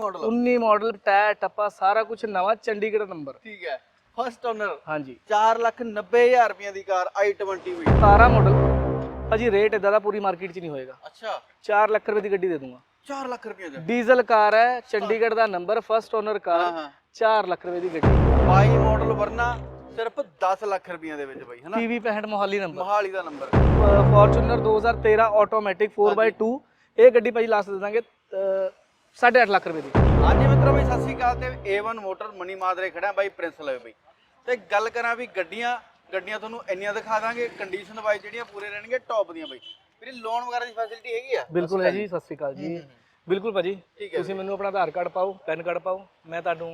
Model 19 model tyre ਟੱਪਾ ਸਾਰਾ ਕੁਝ ਨਵਾਂ ਚੰਡੀਗੜ੍ਹ ਨੰਬਰ ਠੀਕ ਹੈ। ਫਸਟ ਓਨਰ ਹਾਂਜੀ। 490000 ਰੁਪਏ ਦੀ ਕਾਰ i20 ਵੀ। 17 ਮਾਡਲ ਭਾਜੀ ਰੇਟ ਇਦਾਂ ਦਾ ਪੂਰੀ ਮਾਰਕੀਟ 'ਚ ਨਹੀਂ ਹੋਏਗਾ। ਅੱਛਾ। 4 ਲੱਖ ਰੁਪਏ ਦੀ ਗੱਡੀ ਦੇ ਦੂੰਗਾ। 4 ਲੱਖ ਰੁਪਏ ਦਾ। ਡੀਜ਼ਲ ਕਾਰ ਹੈ ਚੰਡੀਗੜ੍ਹ ਦਾ ਨੰਬਰ ਫਸਟ ਓਨਰ ਕਾਰ। ਹਾਂ 4 ਲੱਖ ਰੁਪਏ ਦੀ ਗੱਡੀ। 22 ਮਾਡਲ ਵਰਨਾ ਸਿਰਫ 10 ਲੱਖ ਰੁਪਏ ਦੇ ਵਿੱਚ ਬਾਈ ਹਨਾ? PV 65 ਮੋਹਾਲੀ ਨੰਬਰ ਮੋਹਾਲੀ ਦਾ ਨੰਬਰ ਫੋਰਚੂਨਰ 2013 ਆਟੋਮੈਟਿਕ 4x2 ਇਹ ਗੱਡੀ ਭਾਜੀ ਲਾਸਟ ਦੇ ਦਾਂਗੇ 8.5 ਲੱਖ ਰੁਪਏ ਦੀ। ਹਾਂਜੀ ਮਿੱਤਰੋ ਬਈ ਸਤਿ ਸ਼੍ਰੀ ਅਕਾਲ ਤੇ A1 ਮੋਟਰ ਮਨੀ ਮਾਦਰੇ ਖੜਾ ਬਾਈ ਪ੍ਰਿੰਸ ਲਵੇ ਬਈ। ਤੇ ਗੱਲ ਕਰਾਂ ਵੀ ਗੱਡੀਆਂ ਗੱਡੀਆਂ ਤੁਹਾਨੂੰ ਇੰਨੀਆਂ ਦਿਖਾ ਦਾਂਗੇ ਕੰਡੀਸ਼ਨ ਵਾਈਜ਼ ਜਿਹੜੀਆਂ ਪੂਰੇ ਰਹਿਣਗੇ ਟੌਪ ਦੀਆਂ ਬਈ। ਵੀਰੇ ਲੋਨ ਵਗੈਰਾ ਦੀ ਫੈਸਿਲਿਟੀ ਹੈਗੀ ਆ? ਬਿਲਕੁਲ ਹੈ ਜੀ ਸਤਿ ਸ਼੍ਰੀ ਅਕਾਲ ਜੀ। ਬਿਲਕੁਲ ਭਾਜੀ ਠੀਕ ਹੈ ਤੁਸੀਂ ਮੈਨੂੰ ਆਪਣਾ ਆਧਾਰ ਕਾਰਡ ਪਾਓ ਪੈਨ ਕਾਰਡ ਪਾਓ ਮੈਂ ਤੁਹਾਨੂੰ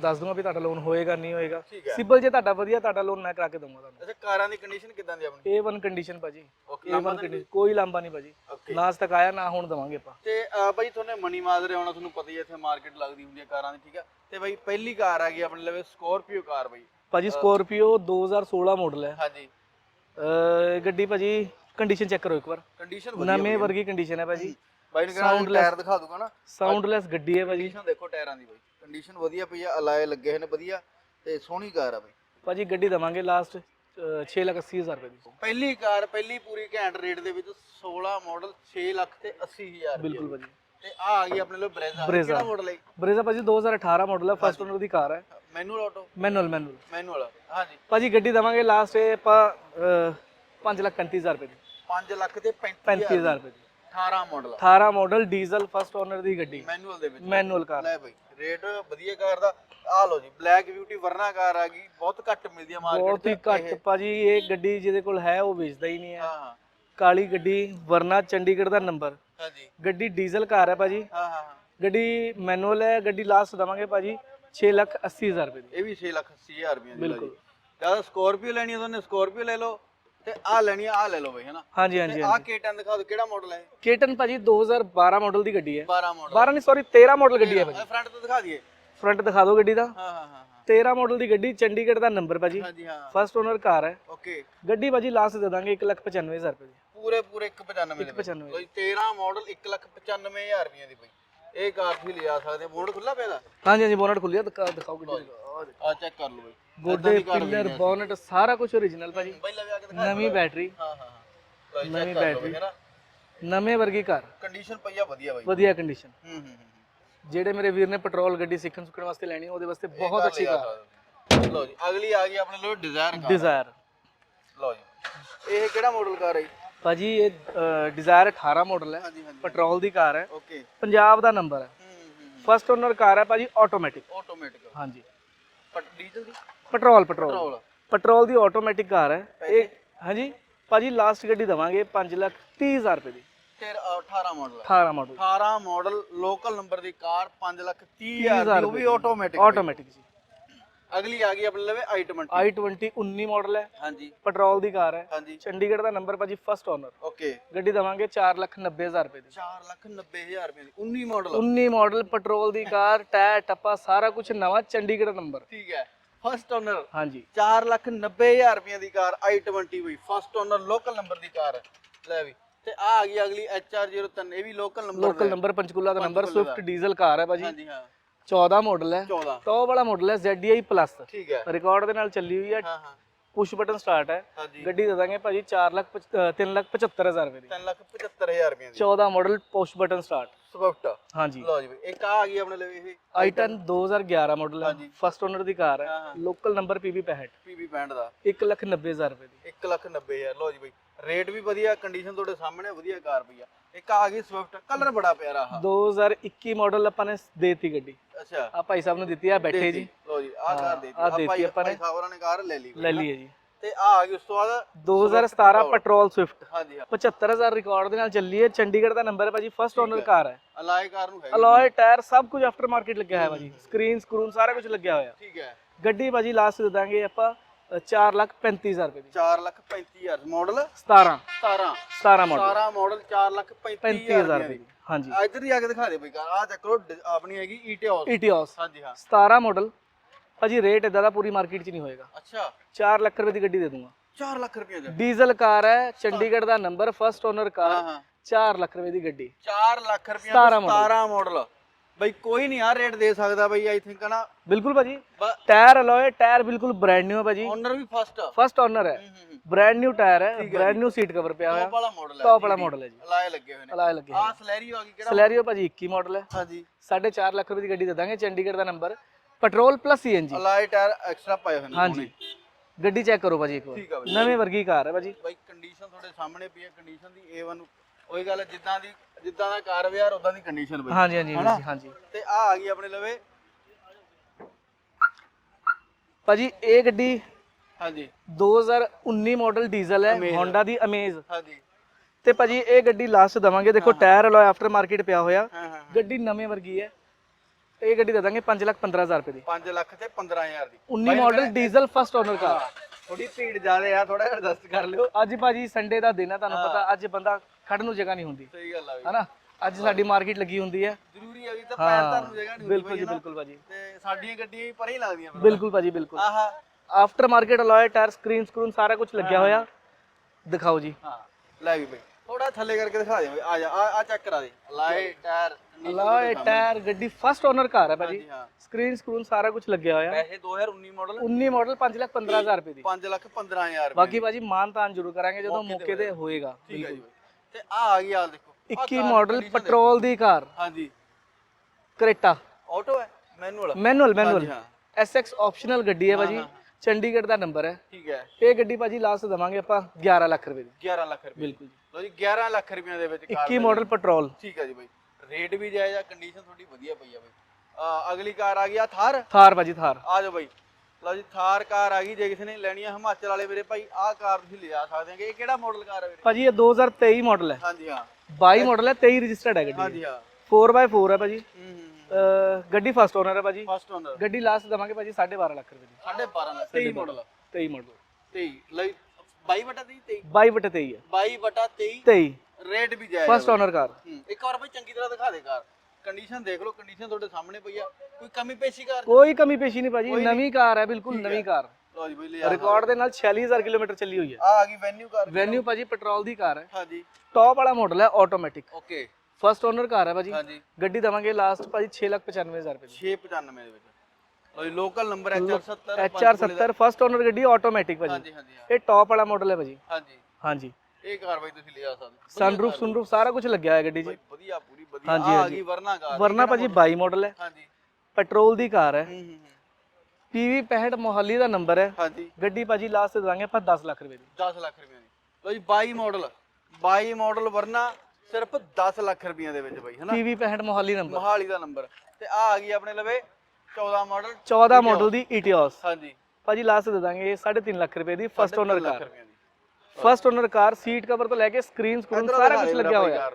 ਦੱਸ ਦੂੰਗਾ ਵੀ ਤੁਹਾਡਾ ਲੋਨ ਹੋਏਗਾ ਨਹੀਂ ਹੋਏਗਾ। ਠੀਕ ਹੈ। ਸਿਬਲ ਜੇ ਤੁਹਾਡਾ ਵਧੀਆ ਤੁਹਾਡਾ ਲੋਨ ਮੈਂ ਕਰਾ ਕੇ ਦਊਂਗਾ ਤੁਹਾਨੂੰ। ਅੱਛਾ ਕਾਰਾਂ ਦੀ ਕੰਡੀਸ਼ਨ ਕਿਦਾਂ ਦੀ ਆਪਣੀ? A1 ਕੰਡੀਸ਼ਨ ਭਾਜੀ। ਓਕੇ A1 ਕੰਡੀਸ਼ਨ ਕੋਈ ਲਾਂਬਾ ਨਹੀਂ ਭਾਜੀ। ਨਾ ਅੱਜ ਤੱਕ ਆਇਆ ਨਾ ਹੁਣ ਦਵਾਂਗੇ ਆਪਾਂ। ਤੇ ਅਹ, ਬਾਈ ਤੁਹਾਨੂੰ ਮਨੀ ਮਾਦਰੇ ਆਉਣਾ ਤੁਹਾਨੂੰ ਪਤਾ ਹੀ ਹੈ ਇੱਥੇ ਮਾਰਕੀਟ ਲੱਗਦੀ ਹੁੰਦੀ ਹੈ ਕਾਰਾਂ ਦੀ ਠੀਕ ਆ? ਤੇ ਬਾਈ ਪਹਿਲੀ ਕਾਰ ਆ ਗਈ ਆਪਣੇ ਲਵੇ ਸਕੋਰਪੀਓ ਕਾਰ ਬਾਈ ਭਾਜੀ ਸਕੋਰਪੀਓ 2016 ਮਾਡਲ ਹੈ। ਹਾਂਜੀ। ਅ, ਇਹ ਗੱਡੀ ਭਾਜੀ ਕੰਡੀਸ਼ਨ ਚੈੱਕ ਕਰੋ ਇੱਕ ਵਾਰ। ਕੰਡੀਸ਼ਨ ਵਧੀਆ ਨਵੇਂ ਵਰਗੀ ਕੰਡੀਸ਼ਨ ਹੈ ਭਾਜੀ। ਬਾਈ ਨੂੰ ਕਹਿੰਦਾ ਟਾਇਰ ਦਿਖਾ ਦੂਗਾ ਨਾ। ਸਾਊਂਡਲੈਸ ਗੱਡੀ ਹੈ ਭਾਜੀ। ਕੰਡੀਸ਼ਨ ਦੇਖੋ ਟਾਇਰਾਂ ਦੀ ਬਾਈ ਕੰਡੀਸ਼ਨ ਵਧੀਆ ਪਈ ਆ ਅਲਾਏ ਲੱਗੇ ਹੋਏ ਨੇ ਵਧੀਆ ਤੇ ਸੋਹਣੀ ਕਾਰ ਆ ਬਾਈ। ਭਾਜੀ ਗੱਡੀ ਦਵਾਂਗੇ ਲਾਸਟ 6 ਲੱਖ 80 ਹਜ਼ਾਰ ਰੁਪਏ ਦੀ। ਪਹਿਲੀ ਕਾਰ ਪਹਿਲੀ ਪੂਰੀ ਘੈਂਟ ਰੇਟ ਦੇ ਵਿੱਚ 16 ਮਾਡਲ 6 ਲੱਖ ਤੇ 80 ਹਜ਼ਾਰ ਬਿਲਕੁਲ ਭਾਜੀ। ਤੇ ਆ ਆ ਗਈ ਆਪਣੇ ਲਈ ਬਰੇਜ਼ਾ Brezza। ਕਿਹੜਾ ਮਾਡਲ ਹੈ ਬਰੇਜ਼ਾ ਭਾਜੀ 2018 ਮਾਡਲ ਹੈ ਫਸਟ ਓਨਰ ਦੀ ਕਾਰ ਹੈ manual auto manual manual manual ਹਾਂਜੀ। ਭਾਜੀ ਗੱਡੀ ਦਵਾਂਗੇ ਲਾਸਟ ਇਹ ਆਪਾਂ 5 ਲੱਖ 35 ਹਜ਼ਾਰ ਰੁਪਏ ਦੀ। 5 ਲੱਖ ਤੇ 35 35 ਹਜ਼ਾਰ ਰੁਪਏ ਦੀ। 18 model 18 model diesel first owner ਦੀ ਗੱਡੀ। ਮੈਨੂਅਲ ਦੇ ਵਿੱਚ। ਮੈਨੂਅਲ ਕਾਰ ਲੈ ਬਾਈ ਰੇਟ ਵਧੀਆ ਕਾਰ ਦਾ। ਆ ਲਓ ਜੀ ਬਲੈਕ ਬਿਊਟੀ ਵਰਨਾ ਕਾਰ ਆ ਗਈ। ਬਹੁਤ ਘੱਟ ਮਿਲਦੀ ਆ ਮਾਰਕੀਟ ਬਹੁਤ ਹੀ ਘੱਟ ਭਾਜੀ ਇਹ ਗੱਡੀ ਜਿਹਦੇ ਕੋਲ ਹੈ ਉਹ ਵੇਚਦਾ ਹੀ ਨਹੀਂ ਹੈ। ਹਾਂ ਹਾਂ। ਕਾਲੀ ਗੱਡੀ ਵਰਨਾ ਚੰਡੀਗੜ੍ਹ ਦਾ ਨੰਬਰ ਹਾਂਜੀ। ਗੱਡੀ ਡੀਜ਼ਲ ਕਾਰ ਹੈ ਭਾਜੀ। ਹਾਂ ਹਾਂ ਹਾਂ। ਗੱਡੀ ਮੈਨੂਅਲ ਹੈ ਗੱਡੀ ਲਾਸਟ ਦਵਾਂਗੇ ਭਾਜੀ 6 ਲੱਖ 80 ਹਜ਼ਾਰ ਰੁਪਏ ਦੀ। ਇਹ ਵੀ 6 ਲੱਖ 80 ਹਜ਼ਾਰ ਰੁਪਏ ਦੀ ਬਿਲਕੁਲ। ਜ਼ਿਆਦਾ ਸਕੋਰਪੀਓ ਲੈਣੀ ਆ ਤੁਹਾਨੂੰ ਸਕੋਰਪੀਓ ਲੈ ਲਓ। ਤੇ ਆ ਲੈਣੀ ਆ ਲੈ ਲਓ ਬਈ ਹਨਾ? ਹਾਂਜੀ ਹਾਂਜੀ ਆ K10 ਦਿਖਾ ਦਿਓ ਕਿਹੜਾ ਮਾਡਲ ਹੈ ਕੇਟਨ ਭਾਜੀ 2012 ਮਾਡਲ ਦੀ ਗੱਡੀ ਹੈ। 12 ਮਾਡਲ 12 ਨਹੀਂ ਸੌਰੀ 13 ਮਾਡਲ ਗੱਡੀ ਹੈ ਭਾਜੀ। ਫਰੰਟ ਤੋਂ ਦਿਖਾ ਦਈਏ। ਫਰੰਟ ਦਿਖਾ ਦਿਓ ਗੱਡੀ ਦਾ। ਹਾਂ ਹਾਂ ਹਾਂ 13 ਮਾਡਲ ਦੀ ਗੱਡੀ ਚੰਡੀਗੜ੍ਹ ਦਾ ਨੰਬਰ ਭਾਜੀ। ਹਾਂਜੀ ਹਾਂ। ਫਸਟ ਓਨਰ ਕਾਰ ਹੈ। ਓਕੇ ਗੱਡੀ ਭਾਜੀ ਲਾਸਟ ਦੇ ਦਾਂਗੇ 1 ਲੱਖ 95 ਹਜ਼ਾਰ ਰੁਪਏ ਦੀ। ਪੂਰੇ ਪੂਰੇ 195 ਦੇ ਵਿੱਚ। 195 ਲਓ ਜੀ 13 ਮਾਡਲ 1 ਲੱਖ 95 ਹਜ਼ਾਰ ਰੁਪਏ ਦੀ ਬਈ। ਇਹ ਕਾਰ ਵੀ ਲਿਜਾ ਸਕਦੇ ਬੋਰਡ ਖੁੱਲਾ ਪਿਆ ਦਾ ਹਾਂਜੀ ਹਾਂਜੀ ਬੋਨਟ ਖੁੱਲਿਆ ਦਿਖਾ ਦਿਖਾਓ ਗੱਡੀ। ਆ ਚੈੱਕ ਕਰ ਲਓ ਬਈ। ਗੋਡੇ ਪਿੱਲਰ ਬੋਨਟ ਸਾਰਾ ਕੁਝ ਓਰੀਜਨਲ ਭਾਜੀ। ਬਈ ਲਵੇ ਆ ਕੇ ਦਿਖਾ ਨਵੀਂ ਬੈਟਰੀ ਹਾਂ ਹਾਂ ਨਵੀਂ। ਹੈਨਾ ਨਵੇਂ ਵਰਗੀ ਕਾਰ ਕੰਡੀਸ਼ਨ ਪਈ ਆ ਵਧੀਆ ਬਾਈ। ਵਧੀਆ ਕੰਡੀਸ਼ਨ ਹੂੰ ਹੂੰ ਜਿਹੜੇ ਮੇਰੇ ਵੀਰ ਨੇ ਪੈਟਰੋਲ ਗੱਡੀ ਸਿੱਖਣ ਸੁੱਖਣ ਵਾਸਤੇ ਲੈਣੀ ਉਹਦੇ ਵਾਸਤੇ ਬਹੁਤ ਅੱਛੀ ਕਾਰ। ਲਓ ਜੀ ਅਗਲੀ ਆ ਗਈ ਆਪਣੇ ਲੋ ਡਿਜ਼ਾਇਰ ਕਾਰ। ਡਿਜ਼ਾਇਰ ਲਓ ਜੀ। ਇਹ ਕਿਹੜਾ ਮਾਡਲ ਕਾਰ ਹੈ? ਭਾਜੀ ਇਹ ਡਿਜ਼ਾਇਰ 18 ਮਾਡਲ ਹੈ। ਹਾਂਜੀ ਹਾਂਜੀ। ਪੈਟਰੋਲ ਦੀ ਕਾਰ ਹੈ। ਓਕੇ ਪੰਜਾਬ ਦਾ ਨੰਬਰ ਹੈ। ਫਸਟ ਓਨਰ ਕਾਰ ਹੈ ਭਾਜੀ ਆਟੋਮੈਟਿਕ ਆਟੋਮੈਟਿਕ ਹਾਂਜੀ। ਡੀਜ਼ਲ ਦੀ? Petrol petrol. ਪੈਟਰੋਲ। ਪੈਟਰੋਲ ਦੀ ਆਟੋਮੈਟਿਕ ਕਾਰ ਹੈ। ਇਹ ਹਾਂਜੀ? ਭਾਜੀ ਲਾਸਟ ਗੱਡੀ ਦਵਾਂਗੇ 5 ਲੱਖ 30 ਹਜ਼ਾਰ ਰੁਪਏ ਦੀ। ਤੇ 18 model 18 model 18 model local number ਦੀ ਕਾਰ 5 ਲੱਖ 30 ਹਜ਼ਾਰ ਦੀ ਉਹ ਵੀ ਆਟੋਮੈਟਿਕ ਆਟੋਮੈਟਿਕ ਜੀ। ਅਗਲੀ ਆ ਗਈ ਆਪਣੇ ਲਵੇ i20 i20 19 ਮਾਡਲ ਹੈ। ਹਾਂਜੀ। ਪੈਟਰੋਲ ਦੀ ਕਾਰ ਹੈ। ਹਾਂਜੀ। ਚੰਡੀਗੜ੍ਹ ਦਾ ਨੰਬਰ ਭਾਜੀ ਫਸਟ ਓਨਰ ਓਕੇ ਗੱਡੀ ਦਵਾਂਗੇ 4 ਲੱਖ 90 ਹਜ਼ਾਰ ਰੁਪਏ ਦੀ। 4 ਲੱਖ 90 ਹਜ਼ਾਰ ਰੁਪਏ ਦੀ। 19 ਮਾਡਲ 19 ਮਾਡਲ ਪੈਟਰੋਲ ਦੀ ਕਾਰ ਟਾਇਰ ਟੱਪਾ ਸਾਰਾ ਕੁਝ ਨਵਾਂ ਚੰਡੀਗੜ੍ਹ ਨੰਬਰ ਠੀਕ ਹੈ। ਫਸਟ ਓਨਰ ਹਾਂਜੀ। 4 ਲੱਖ 90 ਹਜ਼ਾਰ ਰੁਪਏ ਦੀ ਕਾਰ i20 ਵੀ ਫਸਟ ਓਨਰ ਲੋਕਲ ਨੰਬਰ ਦੀ ਕਾਰ ਹੈ। ਲੈ ਵੀ। ਤੇ ਆ ਆ ਗਈ ਅਗਲੀ HR03 ਇਹ ਵੀ local number local number Panchkula ਦਾ ਨੰਬਰ ਸਵਿਫਟ ਡੀਜ਼ਲ ਕਾਰ ਹੈ ਭਾਜੀ। ਹਾਂਜੀ ਹਾਂ। 14 ਮਾਡਲ ਹੈ। 14 ਟੌਪ ਵਾਲਾ ਮਾਡਲ ਹੈ ZDI ਪਲੱਸ ਠੀਕ ਹੈ। ਰਿਕਾਰਡ ਦੇ ਨਾਲ ਚੱਲੀ ਹੋਈ ਹੈ। ਹਾਂ ਹਾਂ। ਪੁਸ਼ ਬਟਨ ਸਟਾਰਟ ਹੈ। ਗੱਡੀ ਦੇ ਦਾਂਗੇ ਭਾਜੀ 4 ਲੱਖ 3 ਲੱਖ 75 ਹਜ਼ਾਰ ਰੁਪਏ ਦੀ। 3 ਲੱਖ 75 ਹਜ਼ਾਰ ਰੁਪਏ ਦੀ। 14 model push button start Swift ਹਾਂਜੀ। ਲਓ ਜੀ ਇੱਕ ਆ ਗਈ ਆਪਣੇ ਲਈ ਇਹ। I10 2011 ਮਾਡਲ ਹੈ। ਫਸਟ ਓਨਰ ਦੀ ਕਾਰ ਹੈ। ਲੋਕਲ ਨੰਬਰ PB 65 PB ਬੈਂਡ ਦਾ। 1 ਲੱਖ 90 ਹਜ਼ਾਰ ਰੁਪਏ ਦੀ। 1 ਲੱਖ 90 ਹਜ਼ਾਰ। ਲਓ ਜੀ ਬਈ ਰੇਟ ਵੀ ਵਧੀਆ ਕੰਡੀਸ਼ਨ ਤੁਹਾਡੇ ਸਾਹਮਣੇ ਵਧੀਆ ਕਾਰ ਪਈ ਆ। ਇੱਕ ਆ ਗਈ ਸਵਿਫਟ ਕਲਰ ਬੜਾ ਪਿਆਰਾ ਆ। 2021 ਮਾਡਲ ਆਪਾਂ ਨੇ ਦੇਤੀ ਗੱਡੀ। ਅੱਛਾ। ਆ ਭਾਈ ਸਾਹਿਬ ਨੇ ਦਿੱਤੀ ਆ ਬੈਠੇ ਜੀ। ਲਓ ਜੀ ਆ ਕਾਰ ਦੇਤੀ। ਆਪਾਂ ਨੇ। ਸਾਵਰਾਂ ਨੇ ਕਾਰ ਲੈ ਲਈ ਬਈ। ਲੈ ਲਈਏ ਜੀ। ਤੇ ਆ ਆ ਗਈ ਉਸ ਤੋਂ ਬਾਅਦ 2017 ਪੈਟਰੋਲ ਸਵਿਫਟ ਹਾਂਜੀ ਹਾਂ। 75000 ਰਿਕਾਰਡ ਦੇ ਨਾਲ ਚੱਲੀ ਹੈ। ਚੰਡੀਗੜ੍ਹ ਦਾ ਨੰਬਰ ਹੈ ਭਾਜੀ ਫਸਟ ਓਨਰ ਕਾਰ ਹੈ। ਅਲਾਈ ਕਾਰ ਨੂੰ ਹੈ ਅਲੋਏ ਟਾਇਰ ਸਭ ਕੁਝ ਆਫਟਰ ਮਾਰਕੀਟ ਲੱਗਿਆ ਹੋਇਆ ਭਾਜੀ। ਸਕਰੀਨ ਸਕਰੂਨ ਸਾਰਾ ਕੁਝ ਲੱਗਿਆ ਹੋਇਆ। ਠੀਕ ਹੈ। ਗੱਡੀ ਭਾਜੀ ਲਾਸਟ ਦੇ ਦਾਂਗੇ ਆਪਾਂ। 4 ਲੱਖ 35000 ਰੁਪਏ ਦੀ। 4 lakh 35000 model 17 17 17 model 17 model 4 lakh 35000 35000 ਰੁਪਏ ਦੀ। ਹਾਂਜੀ। ਇੱਧਰ ਹੀ ਆ ਕੇ ਦਿਖਾ ਦੇ ਬਈ ਕਾਰ ਆ ਚੱਕਰੋ ਆਪਣੀ ਹੈਗੀ ਈਟੀਓਸ ਈਟੀਓਸ ਹਾਂਜੀ ਹਾਂ। 17 ਮਾਡਲ ਭਾਜੀ ਰੇਟ ਇਦਾਂ ਦਾ ਪੂਰੀ ਮਾਰਕੀਟ 'ਚ ਨਹੀਂ ਹੋਏਗਾ। ਅੱਛਾ। 4 ਲੱਖ ਰੁਪਏ ਦੀ ਗੱਡੀ ਦੇ ਦੂੰਗਾ। 4 ਲੱਖ ਰੁਪਏ ਦਾ। ਡੀਜ਼ਲ ਕਾਰ ਹੈ ਚੰਡੀਗੜ੍ਹ ਦਾ ਨੰਬਰ ਫਸਟ ਓਨਰ ਕਾਰ ਹਾਂ 4 ਲੱਖ ਰੁਪਏ ਦੀ ਗੱਡੀ। 4 ਲੱਖ ਰੁਪਏ 17 17 ਮਾਡਲ ਬਈ ਕੋਈ ਨਹੀਂ ਆ ਰੇਟ ਦੇ ਸਕਦਾ ਬਈ ਆਈ ਥਿੰਕ ਨਾ ਬਿਲਕੁਲ ਭਾਜੀ। ਟਾਇਰ ਅਲੋਏ ਟਾਇਰ ਬਿਲਕੁਲ ਬ੍ਰਾਂਡ ਨਿਊ ਹੈ ਭਾਜੀ। ਓਨਰ ਵੀ ਫਸਟ ਫਸਟ ਓਨਰ ਹੈ ਬ੍ਰਾਂਡ ਨਿਊ ਟਾਇਰ ਹੈ ਬ੍ਰਾਂਡ ਨਿਊ ਸੀਟ ਕਵਰ ਪਿਆ ਹੋਇਆ। ਟੌਪ ਵਾਲਾ ਮਾਡਲ ਹੈ ਟੌਪ ਵਾਲਾ ਮਾਡਲ ਹੈ ਜੀ। ਅਲਾਏ ਲੱਗੇ ਹੋਏ ਨੇ। ਅਲਾਏ ਲੱਗੇ ਆ ਸਲੈਰੀਓ ਆ ਗਈ ਕਿਹੜਾ ਸਲੈਰੀਓ ਭਾਜੀ 21 ਮਾਡਲ ਹੈ ਹਾਂਜੀ। 4.5 ਲੱਖ ਰੁਪਏ ਦੀ ਗੱਡੀ ਦੇ ਦਾਂਗੇ ਚੰਡੀਗੜ੍ਹ ਦਾ number petrol plus CNG alloy tyre extra ਪਾਏ ਹੋਏ ਨੇ ਹਾਂਜੀ। ਗੱਡੀ ਚੈੱਕ ਕਰੋ ਭਾਜੀ ਇੱਕ ਠੀਕ ਆ ਵਾਰ। ਨਵੇਂ ਵਰਗੀ ਕਾਰ ਹੈ ਭਾਜੀ। ਬਾਈ ਕੰਡੀਸ਼ਨ ਤੁਹਾਡੇ ਸਾਹਮਣੇ ਪਈ ਹੈ ਕੰਡੀਸ਼ਨ ਦੀ A1 ਉਹੀ ਗੱਲ ਜਿੱਦਾਂ ਦੀ ਜਿੱਦਾਂ ਦਾ ਕਾਰ ਵਿਆਰ ਉਦਾਂ ਦੀ ਕੰਡੀਸ਼ਨ ਬਈ ਹਾਂਜੀ ਹਾਂਜੀ ਵੀਰ ਜੀ, ਹਾਂਜੀ। ਤੇ ਆ ਆ ਗਈ ਆਪਣੇ ਲਵੇ। ਭਾਜੀ ਇਹ ਗੱਡੀ ਹਾਂਜੀ। 2019 ਮਾਡਲ ਡੀਜ਼ਲ ਹੈ Amaze। Honda ਦੀ ਅਮੇਜ਼ ਹਾਂਜੀ। ਤੇ ਭਾਜੀ ਇਹ ਗੱਡੀ ਲਾਸਟ ਦਵਾਂਗੇ। ਦੇਖੋ ਟਾਇਰ ਅਲੋਏ ਆਫਟਰ ਮਾਰਕੀਟ ਪਿਆ ਹੋਇਆ। ਹਾਂ ਹਾਂ ਗੱਡੀ ਨਵੇਂ ਵਰਗੀ ਹੈ। ਇਹ ਗੱਡੀ ਦੇ ਦਾਂਗੇ 5 ਲੱਖ 15000 ਰੁਪਏ ਦੀ। 5 ਲੱਖ ਤੇ 15000 ਦੀ। 19 model diesel first owner car ਥੋੜੀ ਭੀੜ ਜ਼ਿਆਦੇ ਆ ਥੋੜਾ ਐਡਜਸਟ ਕਰ ਲਿਓ। ਅੱਜ ਭਾਜੀ ਸੰਡੇ ਦਾ ਦਿਨ ਹੈ ਤੁਹਾਨੂੰ ਪਤਾ ਅੱਜ ਬੰਦਾ ਖੜਨ ਨੂੰ ਜਗ੍ਹਾ ਨਹੀਂ ਹੁੰਦੀ। ਸਹੀ ਗੱਲ ਆ ਬਈ। ਹਨਾ? ਅੱਜ ਸਾਡੀ ਮਾਰਕੀਟ ਲੱਗੀ ਹੁੰਦੀ ਹੈ। ਜ਼ਰੂਰੀ ਆ ਵੀ ਤਾਂ ਪੈਰ ਧਰਨ ਨੂੰ ਜਗ੍ਹਾ ਨਹੀਂ ਹੁੰਦੀ ਬਿਲਕੁਲ ਜੀ ਬਿਲਕੁਲ ਭਾਜੀ। ਤੇ ਸਾਡੀਆਂ ਗੱਡੀਆਂ ਵੀ ਪਰੇ ਹੀ ਲੱਗਦੀਆਂ ਫਿਰ। ਬਿਲਕੁਲ ਭਾਜੀ ਬਿਲਕੁਲ। ਆਹਾ। After market alloy tyre screen ਸਕਰੂਨ ਸਾਰਾ ਕੁਝ ਲੱਗਿਆ ਹੋਇਆ। ਦਿਖਾਓ ਜੀ। ਹਾਂ। ਲੈ ਵੀ ਬਈ। ਥੋੜਾ ਥੱਲੇ ਕਰਕੇ ਦਿਖਾ ਦੇ ਆ ਜਾ ਆ ਚੈੱਕ ਕਰਾ ਦੇ। ਲਾਏ ਟਾਇਰ ਅਲੋਏ ਟਾਇਰ ਗੱਡੀ ਫਸਟ ਓਨਰ ਕਾਰ ਹੈ ਭਾਜੀ। ਸਕਰੀਨ ਸਕਰੂਨ ਸਾਰਾ ਕੁਝ ਲੱਗਿਆ ਹੋਇਆ। ਪੈਸੇ 2019 ਮਾਡਲ 19 ਮਾਡਲ 5 ਲੱਖ 15000 ਰੁਪਏ ਦੀ। 5 ਲੱਖ 15000 ਰੁਪਏ ਬਾਕੀ ਭਾਜੀ ਮਾਨ ਤਾਨ ਜ਼ਰੂਰ ਕਰਾਂਗੇ ਜਦੋਂ ਮੌਕੇ ਤੇ ਹੋਏਗਾ। ਠੀਕ ਹੈ ਜੀ। ਤੇ ਆ ਆ ਗਈ ਆ ਦੇਖੋ। ਆਹ 21 ਕਾਰ ਮਾਡਲ condition ਪੈਟਰੋਲ ਦੀ ਕਾਰ। ਹਾਂਜੀ। ਕਰੇਟਾ। ਆਟੋ ਹੈ? ਮੈਨੂਅਲ ਮੈਨੂਅਲ ਮੈਨੂਅਲ ਹਾਂ। ਐਸਐਕਸ ਆਪਸ਼ਨਲ ਗੱਡੀ ਹੈ ਭਾਜੀ। ਚੰਡੀਗੜ੍ਹ ਦਾ ਨੰਬਰ ਹੈ। ਠੀਕ ਹੈ। ਇਹ ਗੱਡੀ ਭਾਜੀ ਲਾਸਟ ਦਵਾਂਗੇ ਆਪਾਂ 11 ਲੱਖ ਰੁਪਏ ਦੀ। 11 ਲੱਖ ਰੁਪਏ ਬਿਲਕੁਲ ਲੋ ਜੀ 11 ਲੱਖ ਰੁਪਏ ਦੇ ਵਿੱਚ ਕਾਰ 21 ਮਾਡਲ ਪੈਟਰੋਲ ਠੀਕ ਹੈ ਜੀ ਬਾਈ। ਰੇਟ ਵੀ ਜਾਇਜ਼ ਆ ਕੰਡੀਸ਼ਨ ਤੁਹਾਡੀ ਵਧੀਆ ਪਈ ਆ ਬਾਈ। ਆ ਅਗਲੀ ਕਾਰ ਆ ਗਈ ਆ ਥਾਰ। ਥਾਰ ਭਾਜੀ ਥਾਰ। ਆ ਜਾਓ ਬਾਈ। ਲਓ ਜੀ ਥਾਰ ਕਾਰ ਆ ਗਈ ਜੇ ਕਿਸੇ ਨੇ ਲੈਣੀ ਆ ਹਿਮਾਚਲ ਵਾਲੇ ਮੇਰੇ ਭਾਈ ਆਹ ਕਾਰ ਤੁਸੀਂ ਲਿਆ ਸਕਦੇ ਹੋਗੇ। ਇਹ ਕਿਹੜਾ ਮਾਡਲ ਕਾਰ ਹੈ ਵੀਰੇ? ਭਾਜੀ ਇਹ 2023 ਮਾਡਲ ਹੈ। ਹਾਂਜੀ ਹਾਂ। 22 ਮਾਡਲ ਹੈ 23 ਰਜਿਸਟਰਡ ਹੈ ਗੱਡੀ ਹਾਂਜੀ ਹਾਂ। 4x4 ਹੈ ਭਾਜੀ। ਹੂੰ ਹੂੰ ਅਹ ਗੱਡੀ ਫਸਟ ਓਨਰ ਹੈ ਭਾਜੀ। ਫਸਟ ਓਨਰ ਗੱਡੀ ਲਾਸਟ ਦਵਾਂਗੇ ਭਾਜੀ 12.5 ਲੱਖ ਰੁਪਏ ਦੀ। 12.5 ਲੱਖ 23 ਮਾਡਲ 23 ਮਾਡਲ 23 ਲਈ 22 ਬਟਾ 23 22 ਬਟੇ 23 ਹੈ। 22 ਬਟਾ 23 23 ਰੇਟ ਵੀ ਜਾਇਜ਼ ਫਸਟ ਓਨਰ ਕਾਰ। ਇੱਕ ਵਾਰ ਭਾਈ ਚੰਗੀ ਤਰ੍ਹਾਂ ਦਿਖਾ ਦੇ ਕਾਰ। ਕੰਡੀਸ਼ਨ ਦੇਖ ਲਓ ਕੰਡੀਸ਼ਨ ਤੁਹਾਡੇ ਸਾਹਮਣੇ ਪਈ ਆ। ਕੋਈ ਕਮੀ ਪੇਸ਼ੀ ਕਾਰ? ਕੋਈ ਕਮੀ ਪੇਸ਼ੀ ਨਹੀਂ ਭਾਜੀ ਨਵੀਂ ਕਾਰ ਹੈ ਬਿਲਕੁਲ ਨਵੀਂ ਕਾਰ। ਲਓ ਜੀ ਬਈ ਲਿਆ ਰਿਕਾਰਡ ਦੇ ਨਾਲ 46000 ਕਿਲੋਮੀਟਰ ਚੱਲੀ ਹੋਈ ਹੈ। ਆ ਆ ਗਈ ਵੈਨਿਊ ਕਾਰ। ਵੈਨਿਊ ਭਾਜੀ ਪੈਟਰੋਲ ਦੀ ਕਾਰ ਹੈ। ਹਾਂਜੀ। ਟੌਪ ਵਾਲਾ ਮਾਡਲ ਹੈ automatic okay first owner car ਹੈ ਭਾਜੀ। ਹਾਂਜੀ। ਗੱਡੀ ਦਵਾਂਗੇ ਲਾਸਟ ਭਾਜੀ 695000 ਰੁਪਏ ਦੀ। 695 ਦੇ ਵਿੱਚ। ਲਓ ਜੀ local number HR70 HR70 first owner ਗੱਡੀ ਆਟੋਮੈਟਿਕ ਭਾਜੀ। ਹਾਂਜੀ ਹਾਂਜੀ ਹਾਂ, ਇਹ ਟੌਪ ਵਾਲਾ ਮਾਡਲ ਹੈ ਭਾਜੀ। ਹਾਂਜੀ। ਹਾਂਜੀ। ਇਹ ਕਾਰ ਬਾਈ ਤੁਸੀਂ ਲਿਆ ਸਕਦੇ ਸਨਰੂਫ ਸਨਰੂਫ ਸਾਰਾ ਕੁਝ ਲੱਗਿਆ ਹੈ ਗੱਡੀ 'ਚ। ਬਾਈ ਵਧੀਆ ਪੂਰੀ ਵਧੀਆ। ਹਾਂਜੀ, ਆ ਹਾਂਜੀ। ਗਈ ਵਰਨਾ ਕਾਰ। ਵਰਨਾ ਭਾਜੀ 22 ਮਾਡਲ ਹੈ। ਹਾਂਜੀ। ਪੈਟਰੋਲ ਦੀ ਕਾਰ ਹੈ। ਹੂੰ ਹੂੰ ਹੂੰ। PV 65 ਮੋਹਾਲੀ ਦਾ ਨੰਬਰ ਹੈ। ਹਾਂਜੀ। ਗੱਡੀ ਭਾਜੀ ਲਾਸਟ ਤੇ ਦਾਂਗੇ ਆਪਾਂ 10 ਲੱਖ ਰੁਪਏ ਦੀ। 10 ਲੱਖ ਰੁਪਏ ਦੀ। ਲਓ ਜੀ 22 ਮਾਡਲ 22 ਮਾਡਲ ਵਰਨਾ ਸਿਰਫ 10 ਲੱਖ ਰੁਪਈਆਂ ਦੇ ਵਿੱਚ ਬਾਈ ਹਨਾ? PV 65 ਮੋਹਾਲੀ ਨੰਬਰ ਮੋਹਾਲੀ ਦਾ ਨੰਬਰ ਤੇ ਆ ਆ ਗਈ ਆਪਣੇ ਲਵੇ 14 ਮਾਡਲ 14 ਮਾਡਲ ਦੀ ਈਟੀਓਸ ਹਾਂਜੀ। ਭਾਜੀ ਲਾਸਟ ਦੇ ਦਾਂਗੇ 3.5 ਲੱਖ ਰੁਪਏ ਦੀ ਫਸਟ ਓਨਰ ਲੱਖ ਕਾਰ। ਦੀ। First owner car seat cover ਤੋਂ ਲੈ ਕੇ ਸਕਰੀਨ ਸਕਰੀਨ ਇੱਧਰੋਂ ਸਾਰਾ ਕੁਝ ਲੱਗਿਆ ਹੋਇਆ।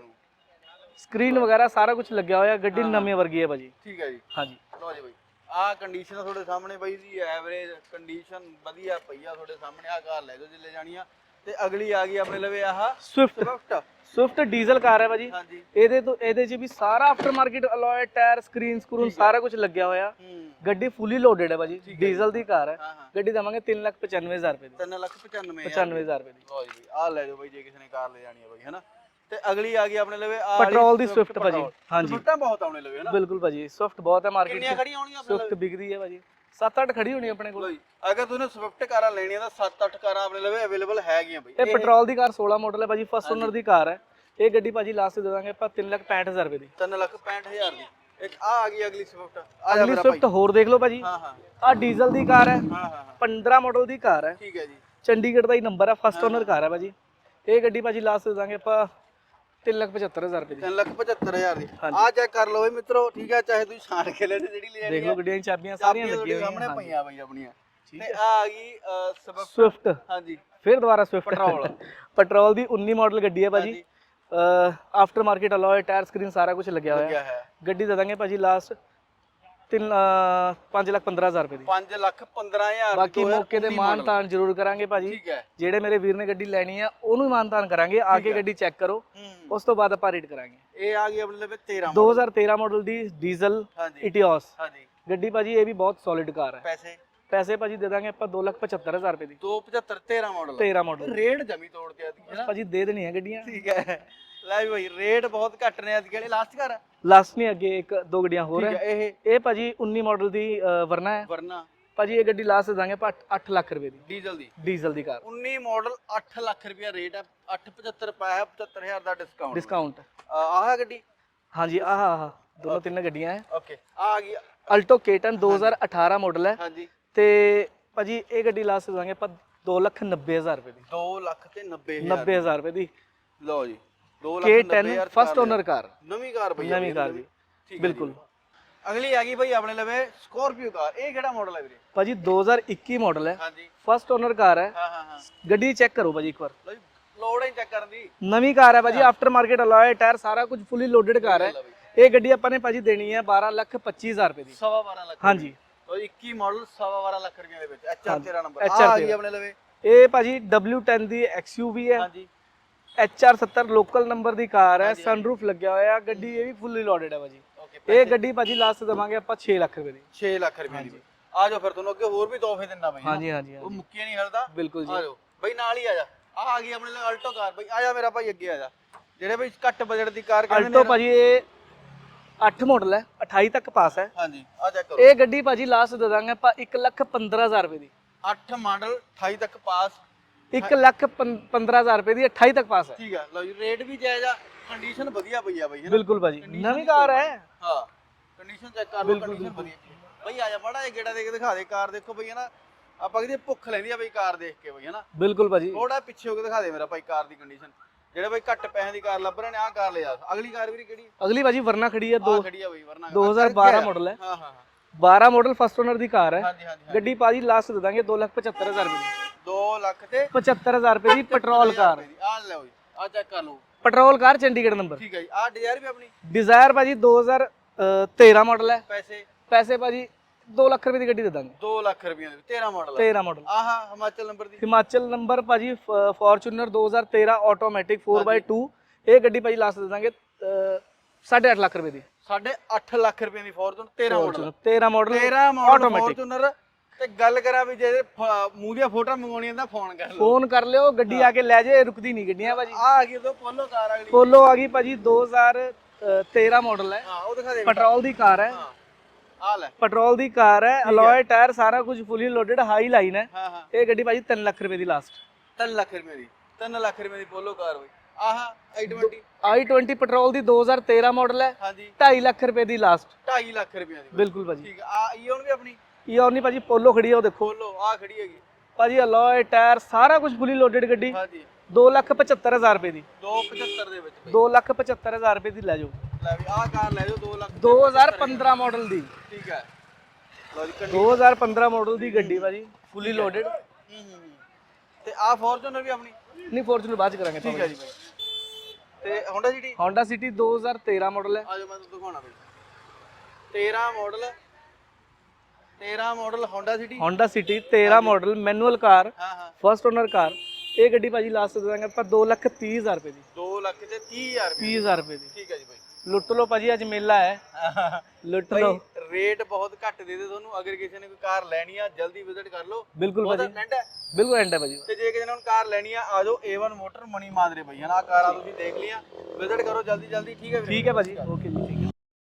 ਸਕਰੀਨ ਵਗੈਰਾ ਸਾਰਾ ਕੁਝ ਲੱਗਿਆ ਹੋਇਆ ਗੱਡੀ ਨਵੀਂ ਵਰਗੀ ਹੈ ਭਾਜੀ। ਠੀਕ ਹੈ ਜੀ। ਹਾਂਜੀ। ਲਓ ਜੀ ਬਾਈ ਆ ਕੰਡੀਸ਼ਨ ਤੁਹਾਡੇ ਸਾਹਮਣੇ ਬਾਈ ਜੀ ਐਵਰੇਜ ਕੰਡੀਸ਼ਨ ਵਧੀਆ ਪਈ ਆ ਤੁਹਾਡੇ ਸਾਹਮਣੇ ਆ ਕਾਰ ਲੈ ਜਾਓ ਜੇ ਲੈ ਜਾਣੀ ਆ। ਤੇ ਅਗਲੀ ਆ ਗਈ ਆਪਣੇ ਲਵੇ ਆਹ Swift Swift Swift diesel car ਹੈ ਭਾਜੀ। ਹਾਂਜੀ। ਇਹਦੇ ਤੋਂ ਇਹਦੇ 'ਚ ਵੀ ਸਾਰਾ after market alloy tyre screen ਸਕਰੂਨ ਸਾਰਾ ਕੁਝ ਲੱਗਿਆ ਹੋਇਆ। ਹੂੰ। ਗੱਡੀ ਫੁੱਲੀ ਲੋਡਡ ਹੈ ਭਾਜੀ। ਡੀਜ਼ਲ ਦੀ ਕਾਰ ਹੈ। ਹਾਂ ਹਾਂ। ਗੱਡੀ ਦਵਾਂਗੇ 395000 ਰੁਪਏ ਦੀ। 3 ਲੱਖ 95 95000 ਰੁਪਏ ਦੀ। ਲਓ ਜੀ ਆ ਲੈ ਜਾਓ ਬਾਈ ਜੇ ਕਿਸੇ ਨੇ ਕਾਰ ਲੈ ਜਾਣੀ ਆ ਬਾਈ ਹਨਾ। ਤੇ ਅਗਲੀ ਆ ਗਈ ਆਪਣੇ ਲਵੇ ਆ ਪੈਟਰੋਲ ਦੀ ਸਵਿਫਟ ਭਾਜੀ। ਹਾਂਜੀ। ਸਵਿਫਟਾਂ ਬਹੁਤ ਆਉਣੇ ਲਵੇ ਹਨਾ। ਬਿਲਕੁਲ ਭਾਜੀ ਸਵਿਫਟ ਬਹੁਤ ਹੈ ਮਾਰਕੀਟ ਕਿੰਨੀਆਂ 'ਚ ਖੜੀਆਂ ਆਉਣੀਆਂ ਆਪਣੇ ਸਵਿਫਟ ਵਿਕਦੀ ਹੈ ਭਾਜੀ। 7-8 ਖੜੀ ਹੋਣੀ ਆਪਣੇ ਕੋਲ। ਲਓ ਜੀ ਅਗਰ ਤੁਸੀਂ ਸਵਿਫਟ ਕਾਰਾਂ ਲੈਣੀਆਂ ਤਾਂ 7-8 ਕਾਰਾਂ ਆਪਣੇ ਲਵੇ ਅਵੇਲੇਬਲ ਹੈਗੀਆਂ ਬਾਈ। ਇਹ ਪੈਟਰੋਲ ਦੀ ਕਾਰ 16 ਮਾਡਲ ਹੈ ਭਾਜੀ ਫਸਟ ਓਨਰ ਦੀ ਕਾਰ ਹੈ। ਇਹ ਗੱਡੀ ਭਾਜੀ ਲਾਸਟ ਦੇ ਦਾਂਗੇ ਆਪਾਂ 365000 ਰੁਪਏ ਦੀ। 3 ਲੱਖ 65000 ਦੀ। ਇੱਕ ਆ ਆ ਗਈ ਅਗਲੀ ਸਵਿਫਟ ਆ ਜਾ ਅਗਲੀ ਸਵਿਫਟ ਹੋਰ ਦੇਖ ਲਓ ਭਾਜੀ। ਹਾਂ ਹਾਂ। ਆ ਡੀਜ਼ਲ ਦੀ ਕਾਰ ਹਾਂ। ਹਾਂ ਹਾਂ 15 ਮਾਡਲ ਦੀ ਕਾਰ ਹੈ। ਠੀਕ ਹੈ ਜੀ। ਚੰਡੀਗੜ੍ਹ ਦਾ ਹੀ ਨੰਬਰ ਹੈ ਫਸਟ ਓਨਰ ਕਾਰ ਹੈ ਭਾਜੀ। ਇਹ ਗੱਡੀ ਭਾਜੀ ਲਾਸਟ ਦੇ ਦਾਂਗੇ ਆਪਾਂ 375000 ਰੁਪਏ ਦੀ। 3 ਲੱਖ 75000 ਦੀ। ਆ ਚੈੱਕ ਕਰ ਲਓ ਬਈ ਮਿੱਤਰੋ ਠੀਕ ਹੈ ਚਾਹੇ ਤੁਸੀਂ ਛਾੜ ਕੇ ਲੈ ਜਿਹੜੀ ਲੈ ਦੇਖ ਲਓ ਗੱਡੀਆਂ ਦੀਆਂ ਚਾਬੀਆਂ ਸਾਰੀਆਂ ਸਾਰੀਆਂ ਲੱਗੀਆਂ ਸਾਹਮਣੇ ਹੋਈਆਂ ਪਈਆਂ ਬਈ ਆਪਣੀਆਂ। ਤੇ ਆ। ਆ ਗਈ ਸਵਿਫਟ ਸਵਿਫਟ ਹਾਂਜੀ। ਫਿਰ ਦੁਬਾਰਾ ਸਵਿਫਟ ਪੈਟਰੋਲ। ਪੈਟਰੋਲ ਦੀ 19 ਮਾਡਲ ਗੱਡੀ ਹੈ ਭਾਜੀ। After market alloy tyre screen ਸਾਰਾ ਕੁਝ ਲੱਗਿਆ ਹੋਇਆ। ਹੈ ਗੱਡੀ ਦੇ ਦਾਂਗੇ ਭਾਜੀ ਲਾਸਟ 3 5 ਲੱਖ 15000 ਰੁਪਏ ਦੀ। 5 ਲੱਖ 15000 ਬਾਕੀ ਮੌਕੇ ਤੇ ਮਾਨ ਤਾਨ ਜ਼ਰੂਰ ਕਰਾਂਗੇ ਭਾਜੀ। ਠੀਕ ਹੈ। ਜਿਹੜੇ ਮੇਰੇ ਵੀਰ ਨੇ ਗੱਡੀ ਲੈਣੀ ਆ ਉਹਨੂੰ ਮਾਨ ਤਾਨ ਕਰਾਂਗੇ। ਆ ਕੇ ਗੱਡੀ ਚੈੱਕ ਕਰੋ। ਉਸ ਤੋਂ ਬਾਅਦ ਆਪਾਂ ਰੇਟ ਕਰਾਂਗੇ। ਇਹ ਆ ਗਈ ਆਪਣੇ ਲਵੇ 13 2013 ਮਾਡਲ ਦੀ ਡੀਜ਼ਲ ਇਟੀਓਸ ਹਾਂਜੀ। ਗੱਡੀ ਭਾਜੀ ਇਹ ਵੀ ਬਹੁਤ ਸੋਲਿਡ ਕਾਰ ਹੈ। ਪੈਸੇ? ਪੈਸੇ ਭਾਜੀ ਦੇ ਦਾਂਗੇ ਆਪਾਂ 275000 ਰੁਪਏ ਦੀ। 275 13 ਮਾਡਲ 13 ਮਾਡਲ ਰੇਟ ਜਮੀ ਤੋੜ ਕੇ ਆਦੀ ਹੈ ਨਾ ਭਾਜੀ ਦੇ ਦੇਣੀ ਹੈ ਗੱਡੀਆਂ। ਠੀਕ ਹੈ। ਲੈ ਭਾਈ ਰੇਟ ਬਹੁਤ ਘੱਟ ਨੇ ਅੱਜ ਕਿਹੜੇ ਲਾਸਟ ਘਰ ਲਾਸਟ ਨਹੀਂ ਅੱਗੇ ਇੱਕ ਦੋ ਗੱਡੀਆਂ ਹੋਰ ਠੀਕ ਹੈ। ਹੈ ਇਹ ਇਹ ਭਾਜੀ 19 ਮਾਡਲ ਦੀ ਅ, ਵਰਨਾ ਹੈ। ਵਰਨਾ। ਭਾਜੀ ਇਹ ਗੱਡੀ ਲਾਸਟ ਦਾਂਗੇ ਆਪਾਂ 8 ਲੱਖ ਰੁਪਏ ਦੀ। ਡੀਜ਼ਲ ਦੀ। ਡੀਜ਼ਲ ਦੀ ਕਾਰ। 19 ਮਾਡਲ 8 ਲੱਖ ਰੁਪਿਆ ਰੇਟ ਹੈ। 875 ਪਾਇਆ 75000 ਦਾ ਡਿਸਕਾਊਂਟ ਡਿਸਕਾਊਂਟ ਆਹ ਹੈ ਗੱਡੀ? ਹਾਂਜੀ ਆਹ ਆਹ ਦੋਨੋਂ ਤਿੰਨ ਗੱਡੀਆਂ ਹੈ। ਓਕੇ ਆ ਗਈ ਅਲਟੋ ਕੇਟਨ 2018 ਮਾਡਲ ਹੈ। ਹਾਂਜੀ। ਤੇ ਭਾਜੀ ਇਹ ਗੱਡੀ ਲਾਸਟ ਦੇ ਦਾਂਗੇ ਆਪਾਂ 2 ਲੱਖ 90 ਹਜ਼ਾਰ ਰੁਪਏ ਦੀ। 2 ਲੱਖ ਤੇ 90000 90 ਹਜ਼ਾਰ ਰੁਪਏ ਦੀ। ਲਓ ਜੀ। 2 ਲੱਖ K10 90,000 ਫਸਟ ਓਨਰ ਕਾਰ ਨਵੀਂ ਕਾਰ ਬਈ ਨਵੀਂ ਕਾਰ ਜੀ। ਠੀਕ ਹੈ ਬਿਲਕੁਲ। ਜੀ। ਅਗਲੀ ਆ ਗਈ ਬਈ ਆਪਣੇ ਲਵੇ ਸਕੋਰਪੀਓ ਕਾਰ ਇਹ ਕਿਹੜਾ ਮਾਡਲ ਹੈ ਵੀਰੇ? ਭਾਜੀ 2021 ਮਾਡਲ ਹੈ। ਹਾਂਜੀ ਫਸਟ ਓਨਰ ਕਾਰ ਹੈ। ਹਾਂ ਹਾਂ ਹਾਂ। ਗੱਡੀ ਚੈੱਕ ਕਰੋ ਭਾਜੀ ਇੱਕ ਵਾਰ। ਲਓ ਜੀ ਲੋੜ ਹੀ ਚੈੱਕ ਕਰਨ ਦੀ। ਨਵੀਂ ਕਾਰ ਹੈ ਭਾਜੀ ਆਫਟਰ ਮਾਰਕੀਟ ਅਲੋਏ ਟਾਇਰ ਸਾਰਾ ਕੁਝ ਫੁੱਲੀ ਲੋਡਡ ਕਾਰ ਹੈ। ਲਓ ਬਈ। ਇਹ ਗੱਡੀ ਆਪਾਂ ਨੇ ਭਾਜੀ ਦੇਣੀ ਹੈ 12 ਲੱਖ 25 ਹਜ਼ਾਰ ਰੁਪਏ ਦੀ। ਸਵਾ 12 ਲੱਖ। ਹਾਂਜੀ। ਲਓ ਜੀ 21 ਮਾਡਲ ਸਵਾ 12 ਲੱਖ ਰੁਪਏ ਦੇ ਵਿੱਚ। ਹਾਂਜੀ, 13 ਨੰਬਰ HR ਆ ਗਈ ਆਪਣੇ ਲਵੇ। ਇਹ ਭਾਜੀ W10 ਦੀ XUV ਹੈ। ਹਾਂਜੀ HR70 ਲੋਕਲ ਨੰਬਰ ਦੀ ਕਾਰ ਹੈ ਸਨਰੂਫ ਲੱਗਿਆ ਹੋਇਆ ਗੱਡੀ ਇਹ ਵੀ ਫੁੱਲੀ ਲੋਡਡ ਹੈ ਭਾਜੀ। ਇਹ ਗੱਡੀ ਭਾਜੀ ਲਾਸਟ ਦੇਵਾਂਗੇ ਆਪਾਂ 6 ਲੱਖ ਰੁਪਏ ਦੀ। 6 ਲੱਖ ਰੁਪਏ ਦੀ। ਆ ਜਾਓ ਫਿਰ ਤੁਹਾਨੂੰ ਅੱਗੇ ਹੋਰ ਵੀ ਤੋਹਫੇ ਦਿੰਦਾ ਬਈ ਹਾਂਜੀ ਹਾਂਜੀ ਉਹ ਮੁੱਕੀਆਂ ਨਹੀਂ ਹਲਦਾ। ਬਿਲਕੁਲ ਆ ਜੀ ਜਾਓ। ਬਈ ਨਾਲ ਹੀ ਆ ਜਾ। ਆ ਆ ਗਈ ਆਪਣੇ ਲਈ ਆਲਟੋ ਕਾਰ ਬਈ ਆ ਜਾ ਮੇਰਾ ਭਾਈ ਅੱਗੇ ਆ ਜਾ। ਜਿਹੜੇ ਬਈ ਘੱਟ ਬਜਟ ਦੀ ਕਾਰ ਕਹਿੰਦੇ ਅਲਟੋ ਭਾਜੀ ਇਹ 8 ਮਾਡਲ ਹੈ 28 ਤੱਕ ਪਾਸ ਹੈ। ਹਾਂਜੀ ਆ ਚੈੱਕ ਕਰੋ। ਇਹ ਗੱਡੀ ਭਾਜੀ ਲਾਸਟ ਦੇ ਦਾਂਗੇ ਆਪਾਂ 1 ਲੱਖ 15000 ਰੁਪਏ ਦੀ। 8 ਮਾਡਲ 28 ਤੱਕ ਪਾਸ 1 ਲੱਖ 15000 ਰੁਪਏ ਦੀ 28 ਤੱਕ ਪਾਸ ਹੈ। ਠੀਕ ਆ ਲਓ ਜੀ ਰੇਟ ਵੀ ਜਾਇਜ਼ ਆ ਕੰਡੀਸ਼ਨ ਵਧੀਆ ਪਈ ਆ ਬਈ ਹੈ ਨਾ? ਬਿਲਕੁਲ ਭਾਜੀ ਨਵੀਂ ਕਾਰ ਹੈ। ਹਾਂ ਕੰਡੀਸ਼ਨ ਚੈੱਕ ਕਰ ਲਓ ਕੰਡੀਸ਼ਨ ਵਧੀਆ ਬਈ ਆ ਜਾ ਬੜਾ ਇਹ ਗੇੜਾ ਦੇ ਕੇ ਦਿਖਾ ਦੇ ਕਾਰ ਦੇਖੋ ਬਈ ਹੈ ਨਾ? ਆਪਾਂ ਕਿਤੇ ਭੁੱਖ ਲੈਂਦੀ ਆ ਬਈ ਕਾਰ ਦੇਖ ਕੇ ਬਈ ਹੈ ਨਾ? ਬਿਲਕੁਲ ਭਾਜੀ। ਥੋੜਾ ਪਿੱਛੇ ਹੋ ਕੇ ਦਿਖਾ ਦੇ ਮੇਰਾ ਭਾਈ ਕਾਰ ਦੀ ਕੰਡੀਸ਼ਨ ਜਿਹੜੇ ਬਈ ਘੱਟ ਪੈਸਿਆਂ ਦੀ ਕਾਰ ਲੱਭ ਰਹੇ ਨੇ ਆਹ ਕਾਰ ਲੈ ਜਾ ਅਗਲੀ ਕਾਰ ਵੀ ਕਿਹੜੀ? ਅਗਲੀ ਭਾਜੀ ਵਰਨਾ ਖੜੀ ਹੈ ਦੋ ਆ ਖੜੀ ਆ ਬਈ ਵਰਨਾ 2012 ਮਾਡਲ ਹੈ। ਹਾਂ ਹਾਂ ਹਾਂ। 12 ਮਾਡਲ ਫਸਟ ਓਨਰ ਦੀ ਕਾਰ ਹੈ। ਹਾਂਜੀ ਹਾਂਜੀ ਗੱਡੀ ਭਾਜੀ ਲਾਸਟ ਦੇ ਦਾਂਗੇ 275000 ਰੁਪਏ ਦੀ। 2 ਲੱਖ ਤੇ 75000 ਰੁਪਏ ਦੀ ਪੈਟਰੋਲ ਕਾਰ। ਆ ਲਓ ਜੀ ਆ ਚੈੱਕ ਕਰ ਲਓ। ਪੈਟਰੋਲ ਕਾਰ ਚੰਡੀਗੜ੍ਹ ਨੰਬਰ ਠੀਕ ਹੈ ਜੀ ਆ ਡਿਜ਼ਾਇਰ ਵੀ ਆਪਣੀ? ਡਿਜ਼ਾਇਰ ਭਾਜੀ 2013 ਮਾਡਲ ਹੈ। ਪੈਸੇ? ਪੈਸੇ ਭਾਜੀ 2 ਲੱਖ ਰੁਪਏ ਦੀ ਗੱਡੀ ਦੇ ਦਾਂਗੇ। 2 ਲੱਖ ਰੁਪਏ ਦੇ 13 ਮਾਡਲ 13 ਮਾਡਲ ਆਹ ਹਿਮਾਚਲ ਨੰਬਰ ਦੀ। ਹਿਮਾਚਲ ਨੰਬਰ ਭਾਜੀ ਫੋਰਚੂਨਰ 2013 ਆਟੋਮੈਟਿਕ 4x2 ਇਹ ਗੱਡੀ ਭਾਜੀ ਲਾਸਟ ਦੇ ਦਾਂਗੇ 8.5 ਲੱਖ ਰੁਪਏ ਦੀ। ਸਾਢੇ 8 ਲੱਖ ਰੁਪਏ ਦੀ Fortune 13 model 13 model 13 model automatic Fortuner ਤੇ ਗੱਲ ਕਰਾਂ ਵੀ ਜੇ ਮੂੰਹ ਦੀਆਂ ਫੋਟੋਆਂ ਮੰਗਵਾਉਣੀਆਂ ਤਾਂ ਫੋਨ ਕਰ ਲਓ। ਫੋਨ ਕਰ ਲਿਓ ਗੱਡੀ ਆ ਕੇ ਲੈ ਜੇ ਰੁਕਦੀ ਨਹੀਂ ਗੱਡੀਆਂ ਭਾਜੀ। ਆ ਆ ਗਈ ਤੋਂ ਪੋਲੋ ਕਾਰ ਅਗਲੀ। ਪੋਲੋ ਆ ਗਈ ਭਾਜੀ 2013 ਮਾਡਲ ਹੈ। ਹਾਂ ਉਹ ਦਿਖਾ ਦੇ। ਪੈਟਰੋਲ ਦੀ ਕਾਰ ਹੈ। ਹਾਂ। ਆ ਲੈ। ਪੈਟਰੋਲ ਦੀ ਕਾਰ ਹੈ ਅਲੋਏ ਟਾਇਰ ਸਾਰਾ ਕੁਝ ਫੁੱਲੀ ਲੋਡਡ ਹਾਈ ਲਾਈਨ ਹੈ। ਹਾਂ ਹਾਂ। ਇਹ ਗੱਡੀ ਭਾਜੀ 3 ਲੱਖ ਰੁਪਏ ਦੀ ਲਾਸਟ 3 ਲੱਖ ਰੁਪਏ ਦੀ। 3 ਲੱਖ ਰੁਪਏ ਦੀ ਪੋਲੋ ਕਾਰ ਹੋਈ ਆਹ i20 i20 ਪੈਟਰੋਲ ਦੀ 2013 ਮਾਡਲ ਹੈ। ਹਾਂਜੀ। 2.5 ਲੱਖ ਰੁਪਏ ਦੀ ਲਾਸਟ 2.5 ਲੱਖ ਰੁਪਏ ਦੀ ਬਿਲਕੁਲ ਭਾਜੀ। ਠੀਕ ਆ ਈਓਨ ਵੀ ਆਪਣੀ? ਇਹ ਔਰ ਨਹੀਂ ਭਾਜੀ ਪੋਲੋ ਖੜੀ ਹੈ ਉਹ ਦੇਖੋ। ਪੋਲੋ ਆ ਖੜੀ ਹੈਗੀ। ਭਾਜੀ ਅਲੋਏ ਟਾਇਰ ਸਾਰਾ ਕੁਝ ਫੁੱਲੀ ਲੋਡਡ ਗੱਡੀ। ਹਾਂਜੀ। 275000 ਰੁਪਏ ਦੀ। 275 ਦੇ ਵਿੱਚ ਬਈ 275000 ਰੁਪਏ ਦੀ ਲੈ ਜਾਓ। ਲੈ ਵੀ ਆਹ ਕਾਰ ਲੈ ਜਾਓ 2 ਲੱਖ 2015 ਮਾਡਲ ਦੀ। ਠੀਕ ਹੈ। ਲਓ ਜੀ ਕੰਡੀ 2015 ਮਾਡਲ ਦੀ ਗੱਡੀ ਭਾਜੀ ਫੁੱਲੀ ਲੋਡਡ ਹੂੰ। ਹੂੰ ਹੂੰ। ਤੇ ਆਹ ਫੋਰਚੂਨਰ ਵੀ ਆਪਣੀ? ਨਹੀਂ ਫੋਰਚੂਨਰ ਬਾਅਦ ਚ ਕਰਾਂਗੇ ਠੀਕ ਹੈ ਜੀ। ਤੇ Honda City Honda City 2013 model ਹੈ। ਆ ਜਾਓ ਮੈਂ ਤੁਹਾਨੂੰ ਦਿਖਾਉਣਾ ਬਈ 13 model 13 model Honda City Honda City 13 model manual car ਹਾਂ ਹਾਂ। ਫਰਸਟ ਓਨਰ ਕਾਰ ਇਹ ਗੱਡੀ ਭਾਜੀ ਲਾਸਟ ਦੇ ਦਾਂਗੇ ਆਪਾਂ 230000 ਰੁਪਏ ਦੀ। 2 ਲੱਖ ਤੇ 30000 ਰੁਪਏ 30000 ਰੁਪਏ ਦੀ। ਠੀਕ ਹੈ ਜੀ ਬਾਈ। ਲੁੱਟ ਲਓ ਭਾਜੀ ਅੱਜ ਮੇਲਾ ਹੈ। ਲੁੱਟ ਲਓ। ਭਾਈ ਰੇਟ ਬਹੁਤ ਘੱਟ ਦੇ ਦੇ ਤੁਹਾਨੂੰ। ਅਗਰ ਕਿਸੇ ਨੇ ਕੋਈ ਕਾਰ ਲੈਣੀ ਆ ਜਲਦੀ ਵਿਜ਼ਿਟ ਕਰ ਲਓ। ਬਿਲਕੁਲ ਭਾਜੀ। ਟ੍ਰੈਂਡ ਹੈ। ਬਿਲਕੁਲ ਐਂਡ ਹੈ ਭਾਜੀ। ਤੇ ਜੇ ਕਿਸੇ ਨੇ ਹੁਣ ਕਾਰ ਲੈਣੀ ਆ ਆ ਜਾਓ A1 ਮੋਟਰ ਮਣੀ ਮਾਦਰੇ ਬਈ। ਹਨਾ ਕਾਰਾਂ ਤੁਸੀਂ ਦੇਖ ਲਿਆ ਵਿਜ਼ਿਟ ਕਰੋ ਜਲਦੀ ਜਲਦੀ। ਠੀਕ ਹੈ ਠੀਕ ਹੈ ਭਾਜੀ। ਓਕੇ ਜੀ